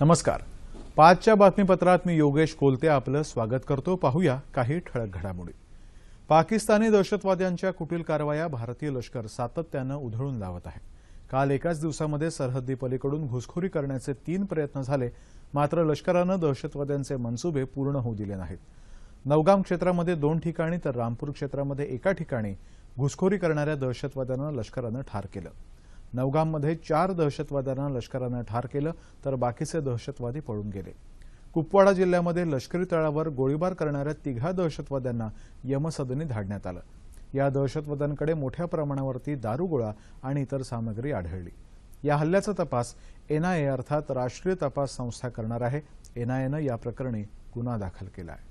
नमस्कार. पाचच्या बातमीपत्रात मी योगेश कोलते आपलं स्वागत करतो. पाहूया काही ठळक घडामोडी. पाकिस्तानी दहशतवाद्यांच्या कुटील कारवाया भारतीय लष्कर सातत्यानं उधळून लावत आहे. काल एकाच दिवसामध्ये सरहद्दी पलीकडून घुसखोरी करण्याचे तीन प्रयत्न झाले मात्र लष्करानं दहशतवाद्यांचे मनसुबे पूर्ण होऊ दिले नाहीत. नवगाम क्षेत्रामध्ये दोन ठिकाणी तर रामपूर क्षेत्रामध्ये एका ठिकाणी घुसखोरी करणाऱ्या दहशतवाद्यांना लष्करानं ठार केलं. नवगाममध्ये चार दहशतवाद्यांना लष्करानं ठार केलं तर बाकीचे दहशतवादी पळून गेले. कुपवाडा जिल्ह्यामध्ये लष्करी तळावर गोळीबार करणाऱ्या तिघा दहशतवाद्यांना यमसदनी धाडण्यात आलं. या दहशतवाद्यांकडे मोठ्या प्रमाणावरती दारुगोळा आणि इतर सामग्री आढळली. या हल्ल्याचा तपास एनआयए अर्थात राष्ट्रीय तपास संस्था करणार आहे. एनआयएनं या प्रकरणी गुन्हा दाखल केला आहे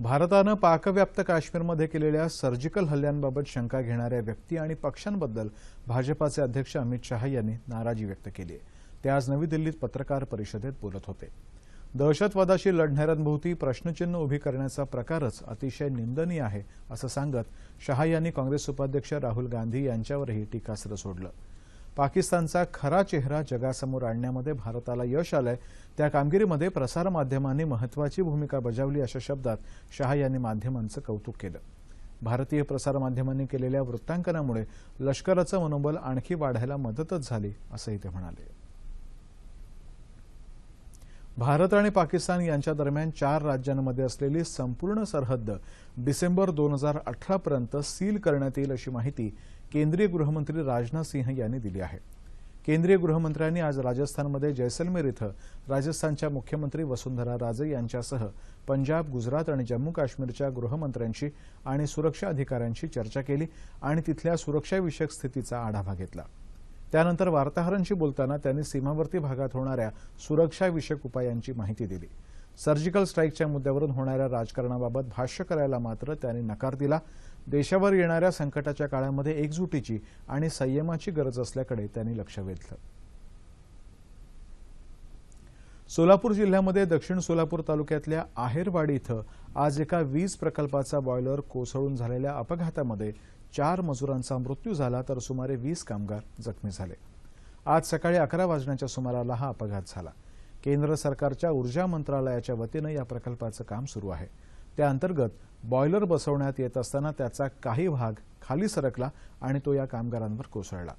भारतानं पाकव्याप्त काश्मीरमध्ये केलेल्या सर्जिकल हल्ल्यांबाबत शंका घेणाऱ्या व्यक्ती आणि पक्षांबद्दल भाजपाचे अध्यक्ष अमित शहा यांनी नाराजी व्यक्त केली आहे. ते आज नवी दिल्लीत पत्रकार परिषदेत बोलत होते. दहशतवादाशी लढणाऱ्यांभोवती प्रश्नचिन्ह उभी करण्याचा प्रकारच अतिशय निंदनीय आहे असं सांगत शहा यांनी काँग्रेस उपाध्यक्ष राहुल गांधी यांच्यावरही टीकास्त्र सोडलं. पाकिस्तानचा खरा चेहरा जगासमोर आणण्यामध्ये भारताला यश आलंय. त्या कामगिरीमध्ये प्रसारमाध्यमांनी महत्वाची भूमिका बजावली अशा शब्दात शहा यांनी माध्यमांचं कौतुक केलं. भारतीय प्रसारमाध्यमांनी केलेल्या वृत्तांकनामुळे लष्कराचं मनोबल आणखी वाढायला मदतच झाली असंही ते म्हणाले. भारत आणि पाकिस्तान यांच्या दरम्यान चार राज्यांमध्ये असलेली संपूर्ण सरहद्द डिसेंबर दोन हजार अठरापर्यंत सील करण्यात येईल अशी माहिती केंद्रीय गृहमंत्री राजनाथ सिंह यांनी दिली आहे. केंद्रीय गृहमंत्र्यांनी आज राजस्थानमध्ये जैसलमेर इथं राजस्थानच्या मुख्यमंत्री वसुंधरा राजे यांच्यासह पंजाब गुजरात आणि जम्मू काश्मीरच्या गृहमंत्र्यांशी आणि सुरक्षा अधिकाऱ्यांशी चर्चा केली आणि तिथल्या सुरक्षाविषयक स्थितीचा आढावा घेतला. त्यानंतर वार्ताहरांशी बोलताना त्यांनी सीमावर्ती भागात होणाऱ्या सुरक्षाविषयक उपायांची माहिती दिली. सर्जिकल स्ट्राईकच्या मुद्द्यावरून होणाऱ्या राजकारणाबाबत भाष्य करायला मात्र त्यांनी नकार दिला. देशावर येणाऱ्या संकटाच्या काळामध्ये एकजुटीची आणि संयमाची गरज असल्याकडे त्यांनी लक्ष वेधलं. सोलापूर जिल्ह्यामध्ये दक्षिण सोलापूर तालुक्यातल्या आहेरवाडी इथं आज एका वीज प्रकल्पाचा बॉयलर कोसळून झालेल्या अपघातामध्ये चार मजुरांचा मृत्यू झाला तर सुमारे वीस कामगार जखमी झाले. आज सकाळी अकरा वाजण्याच्या सुमाराला हा अपघात झाला. केंद्र सरकारच्या ऊर्जा मंत्रालयाच्या वतीनं या प्रकल्पाचं काम सुरू आहे. त्याअंतर्गत बॉयलर बसवण्यात येत असताना त्याचा काही भाग खाली सरकला आणि तो या कामगारांवर कोसळला.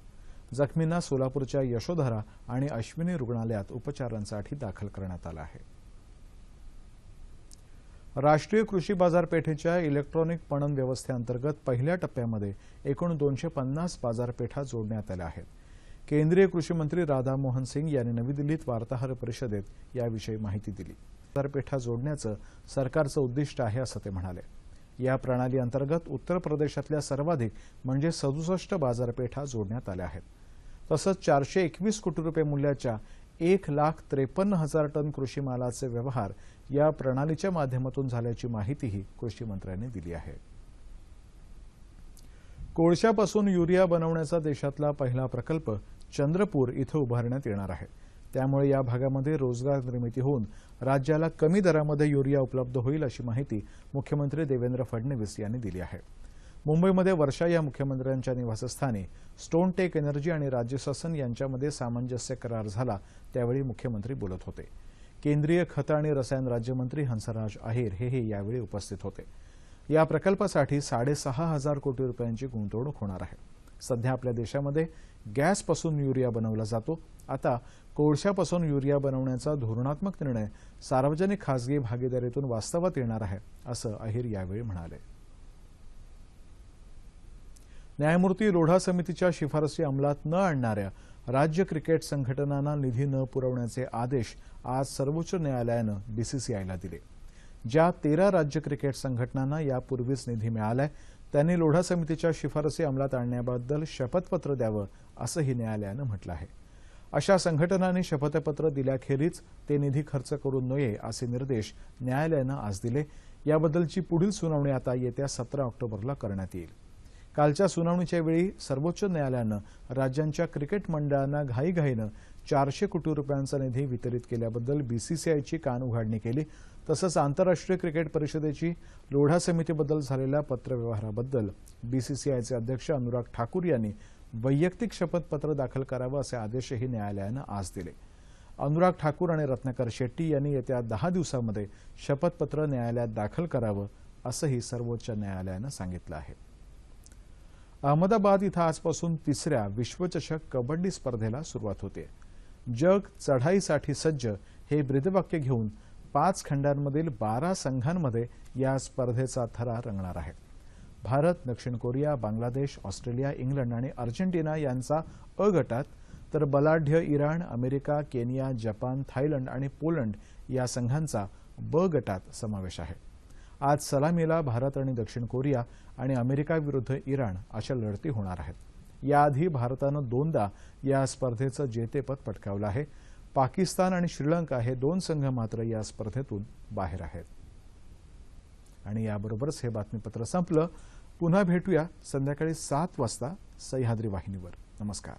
जखमींना सोलापूरच्या यशोधरा आणि अश्विनी रुग्णालयात उपचारांसाठी दाखल करण्यात आलं आहे. राष्ट्रीय कृषी बाजारपेठेच्या इलेक्ट्रॉनिक पणन व्यवस्थेअंतर्गत पहिल्या टप्प्यामध्ये एकूण दोनशे पन्नास बाजारपेठा जोडण्यात आल्या आहेत. केंद्रीय कृषी मंत्री राधामोहन सिंग यांनी नवी दिल्लीत वार्ताहर परिषदेत याविषयी माहिती दिली. बाजारपेठा जोडण्याचं सरकारचं उद्दिष्ट आहे असं ते म्हणाले. या प्रणाली अंतर्गत उत्तर प्रदेशातल्या सर्वाधिक म्हणजे सदुसष्ट बाजारपेठा जोडण्यात आल्या आहेत. तसंच चारशे एकवीस कोटी रुपये मूल्याच्या एक लाख त्रेपन्न हजार टन कृषी मालाचे व्यवहार या प्रणालीच्या माध्यमातून झाल्याची माहितीही कृषी मंत्र्यांनी दिली आहे. कोळशापासून युरिया बनवण्याचा देशातला पहिला प्रकल्प चंद्रपूर इथं उभारण्यात येणार आहे. त्यामुळे या भागामध्ये रोजगार निर्मिती होऊन राज्याला कमी दरामध्ये युरिया उपलब्ध होईल अशी माहिती मुख्यमंत्री देवेंद्र फडणवीस यांनी दिली आहे. मुंबईमध्ये वर्षा या मुख्यमंत्र्यांच्या निवासस्थानी स्टोन टेक एनर्जी आणि राज्य शासन यांच्यामध्ये सामंजस्य करार झाला त्यावेळी मुख्यमंत्री बोलत होते. केंद्रीय खत आणि रसायन राज्यमंत्री हंसराज अहेर हेही यावेळी उपस्थित होते. या प्रकल्पासाठी साडेसहा हजार कोटी रुपयांची गुंतवणूक होणार आहे. सध्या आपल्या देशामध्ये गॅसपासून युरिया बनवला जातो. आता कोळशापासून युरिया बनवण्याचा धोरणात्मक निर्णय सार्वजनिक खासगी भागीदारीतून वास्तवात येणार आहे असं अहिर यावेळी म्हणाले. न्यायमूर्ती लोढा समितीच्या शिफारसी अंमलात न आणणाऱ्या राज्य क्रिकेट संघटनांना निधी न पुरवण्याचे आदेश आज सर्वोच्च न्यायालयानं बीसीसीआयला दिले. ज्या तेरा राज्य क्रिकेट संघटनांना यापूर्वीच निधी मिळालाय त्यांनी लोढा समितीच्या शिफारसी अंमलात आणण्याबद्दल शपथपत्र द्यावं असंही न्यायालयानं म्हटलं आहे. अशा संघटनांनी शपथपत्र दिल्याखेरीज ते निधी खर्च करू नये असे निर्देश न्यायालयानं आज दिले. याबद्दलची पुढील सुनावणी आता येत्या सतरा ऑक्टोबरला करण्यात येईल. कालच्या सुनावणीच्या वेळी सर्वोच्च न्यायालयानं राज्यांच्या क्रिकेट मंडळांना घाईघाईनं चारशे कोटी रुपयांचा निधी वितरित केल्याबद्दल बीसीसीआयची कान उघाडणी केली. तसंच आंतरराष्ट्रीय क्रिकेट परिषदेची लोढा समितीबद्दल झालेल्या पत्रव्यवहाराबद्दल बीसीसीआयचे अध्यक्ष अनुराग ठाकूर यांनी वैयक्तिक शपथपत्र दाखल करावं असे आदेशही न्यायालयानं आज दिले. अनुराग ठाकूर आणि रत्नाकर शेट्टी यांनी येत्या दहा दिवसांमध्ये शपथपत्र न्यायालयात दाखल करावं असंही सर्वोच्च न्यायालयानं सांगितलं आहे. अहमदाबाद इथं आजपासून तिसऱ्या विश्वचषक कबड्डी स्पर्धेला सुरुवात होते. जग चढाईसाठी सज्ज हे ब्रीदवाक्य घेऊन पाच खंडांमधील बारा संघांमध्ये या स्पर्धेचा थरा रंगणार आहे. भारत दक्षिण कोरिया बांगलादेश ऑस्ट्रेलिया इंग्लंड आणि अर्जेंटिना यांचा अ गटात तर बलाढ्य Iran America Kenya Japan Thailand आणि पोलंड या संघांचा ब गटात समावेश आहे. आज सलामीला भारत आणि दक्षिण कोरिया आणि अमेरिका विरुद्ध इराण अशा लढती होणार आहेत. याआधी भारतानं दोनदा या स्पर्धेचं जेतेपद पटकावलं आहे. पाकिस्तान आणि श्रीलंका हे दोन संघ मात्र या स्पर्धेतून बाहेर आहेत. आणि याबरोबरच हे बातमीपत्र संपलं. पुन्हा भेटूया संध्याकाळी सात वाजता सह्याद्री वाहिनीवर. नमस्कार.